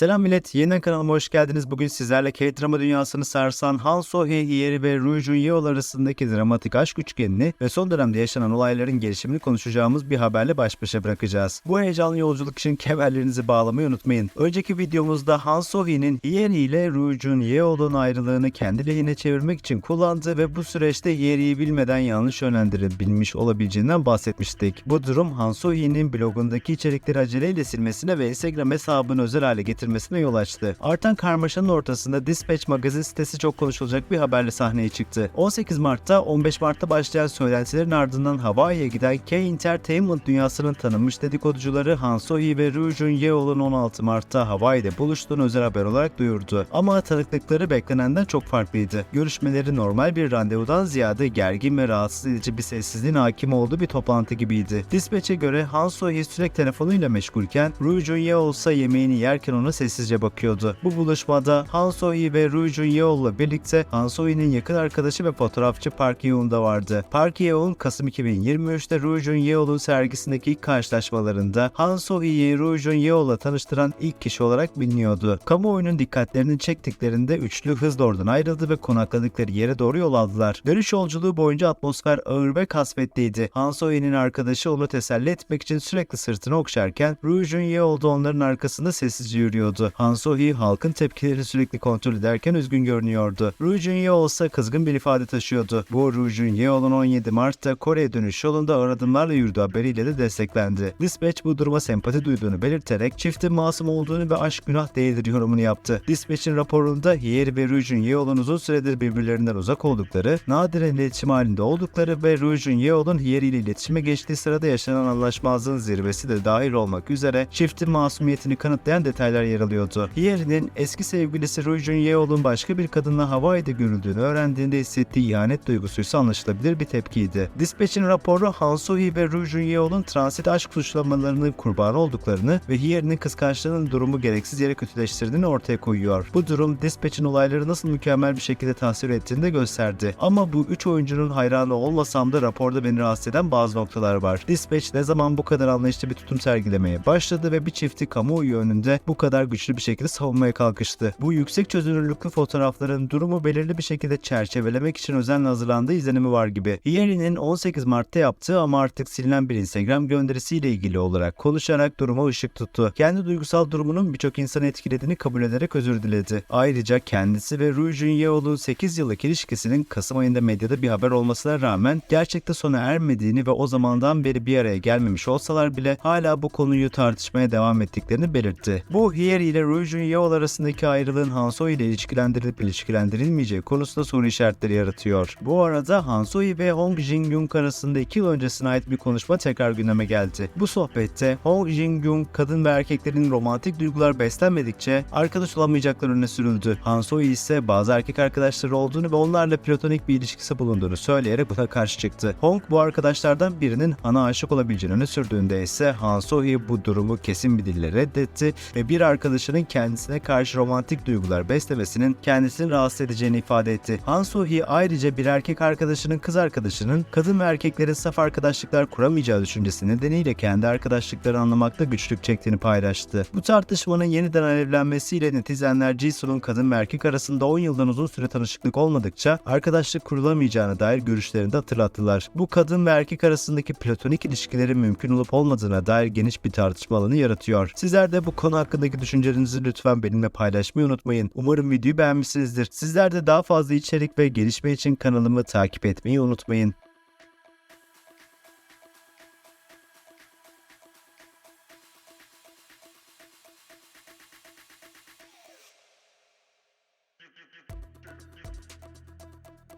Selam millet, yeniden kanalıma hoş geldiniz. Bugün sizlerle K-drama dünyasını sarsan Han So-hye, Hiyeri ve Rui Jun-yeol arasındaki dramatik aşk üçgenini ve son dönemde yaşanan olayların gelişimini konuşacağımız bir haberle baş başa bırakacağız. Bu heyecanlı yolculuk için kemerlerinizi bağlamayı unutmayın. Önceki videomuzda Han So-hye'nin Hiyeri ile Rui Jun-yeol'un ayrılığını kendi lehine çevirmek için kullandığı ve bu süreçte Hiyeri'yi bilmeden yanlış yönlendirebilmiş olabileceğinden bahsetmiştik. Bu durum Han So-hye'nin blogundaki içerikleri aceleyle silmesine ve Instagram hesabını özel hale getirmesine yol açtı. Artan karmaşanın ortasında Dispatch magazin sitesi çok konuşulacak bir haberle sahneye çıktı. 18 Mart'ta 15 Mart'ta başlayan söylentilerin ardından Hawaii'ye giden K-Entertainment dünyasının tanınmış dedikoducuları Han So-hee ve Ryu Jun-yeol'un 16 Mart'ta Hawaii'de buluştuğunu özel haber olarak duyurdu. Ama tanıklıkları beklenenden çok farklıydı. Görüşmeleri normal bir randevudan ziyade gergin ve rahatsız edici bir sessizliğin hakim olduğu bir toplantı gibiydi. Dispatch'e göre Han So-hee sürekli telefonuyla meşgulken Ryu Jun-yeol ise yemeğini yerken ona sessizce bakıyordu. Bu buluşmada Han So-hee ve Ryu Jun-yeol'la birlikte Han So-hee'nin yakın arkadaşı ve fotoğrafçı Park Yeon da vardı. Park Yeon Kasım 2023'te Ryu Jun-yeol'un sergisindeki ilk karşılaşmalarında Han So-hee'yi Ryu Jun-yeol'la tanıştıran ilk kişi olarak biliniyordu. Kamuoyunun dikkatlerini çektiklerinde üçlü hızla oradan ayrıldı ve konakladıkları yere doğru yol aldılar. Dönüş yolculuğu boyunca atmosfer ağır ve kasvetliydi. Han So-hee'nin arkadaşı onu teselli etmek için sürekli sırtını okşarken Ryu Jun-yeol da onların arkasında sessizce yürüyordu. Han So-hee halkın tepkilerini sürekli kontrol ederken üzgün görünüyordu. Ryu Jun-yeol ise kızgın bir ifade taşıyordu. Bu Ryu Jun-yeol'un 17 Mart'ta Kore'ye dönüş yolunda ağır adımlarla yürüdüğü haberiyle de desteklendi. Dispatch bu duruma sempati duyduğunu belirterek çiftin masum olduğunu ve aşk günah değildir yorumunu yaptı. Dispatch'in raporunda Hiyeri ve Ryu Jun-yeol'un uzun süredir birbirlerinden uzak oldukları, nadiren iletişim halinde oldukları ve Ryu Jun-yeol'un Hiyeri ile iletişime geçtiği sırada yaşanan anlaşmazlığın zirvesi de dahil olmak üzere çiftin masumiyetini kanıtlayan detaylar yer alıyordu. Hiyeri'nin eski sevgilisi Ryu Jun-yeol'un başka bir kadınla Hawaii'de görüldüğünü öğrendiğinde hissettiği ihanet duygusuysa anlaşılabilir bir tepkiydi. Dispatch'in raporu Han So-hee ve Ryu Jun-yeol'un transit aşk suçlamalarının kurbanı olduklarını ve Hiyeri'nin kıskançlığının durumu gereksiz yere kötüleştirdiğini ortaya koyuyor. Bu durum Dispatch'in olayları nasıl mükemmel bir şekilde tasvir ettiğini de gösterdi. Ama bu üç oyuncunun hayranı olmasam da raporda beni rahatsız eden bazı noktalar var. Dispatch ne zaman bu kadar anlayışlı bir tutum sergilemeye başladı ve bir çifti kamuoyu önünde bu kadar güçlü bir şekilde savunmaya kalkıştı. Bu yüksek çözünürlüklü fotoğrafların durumu belirli bir şekilde çerçevelemek için özenle hazırlandığı izlenimi var gibi. Hiyeri'nin 18 Mart'ta yaptığı ama artık silinen bir Instagram gönderisiyle ilgili olarak konuşarak duruma ışık tuttu. Kendi duygusal durumunun birçok insanı etkilediğini kabul ederek özür diledi. Ayrıca kendisi ve Ryu Jun-yeol'un 8 yıllık ilişkisinin Kasım ayında medyada bir haber olmasına rağmen gerçekte sona ermediğini ve o zamandan beri bir araya gelmemiş olsalar bile hala bu konuyu tartışmaya devam ettiklerini belirtti. Bu Hiyeri ile Ryu Jun-yeol arasındaki ayrılığın Hanso ile ilişkilendirilip ilişkilendirilmeyeceği konusunda soru işaretleri yaratıyor. Bu arada Hanso ve Hong Jin-gyung arasında 2 yıl öncesine ait bir konuşma tekrar gündeme geldi. Bu sohbette Hong Jin-gyung kadın ve erkeklerin romantik duygular beslenmedikçe arkadaş olamayacakları öne sürüldü. Hanso ise bazı erkek arkadaşları olduğunu ve onlarla platonik bir ilişkisi bulunduğunu söyleyerek buna karşı çıktı. Hong bu arkadaşlardan birinin Han'a aşık olabileceğini öne sürdüğünde ise Han So-hee bu durumu kesin bir dille reddetti ve bir arkadaşının kendisine karşı romantik duygular beslemesinin kendisini rahatsız edeceğini ifade etti. Han So-hee ayrıca bir erkek arkadaşının kız arkadaşının kadın ve erkeklerin saf arkadaşlıklar kuramayacağı düşüncesi nedeniyle kendi arkadaşlıkları anlamakta güçlük çektiğini paylaştı. Bu tartışmanın yeniden alevlenmesiyle netizenler Jisoo'nun kadın ve erkek arasında 10 yıldan uzun süre tanışıklık olmadıkça arkadaşlık kurulamayacağına dair görüşlerini de hatırlattılar. Bu kadın ve erkek arasındaki platonik ilişkilerin mümkün olup olmadığına dair geniş bir tartışma alanı yaratıyor. Sizler de bu konu hakkındaki düşüncelerinizi lütfen benimle paylaşmayı unutmayın. Umarım videoyu beğenmişsinizdir. Sizler de daha fazla içerik ve gelişme için kanalımı takip etmeyi unutmayın.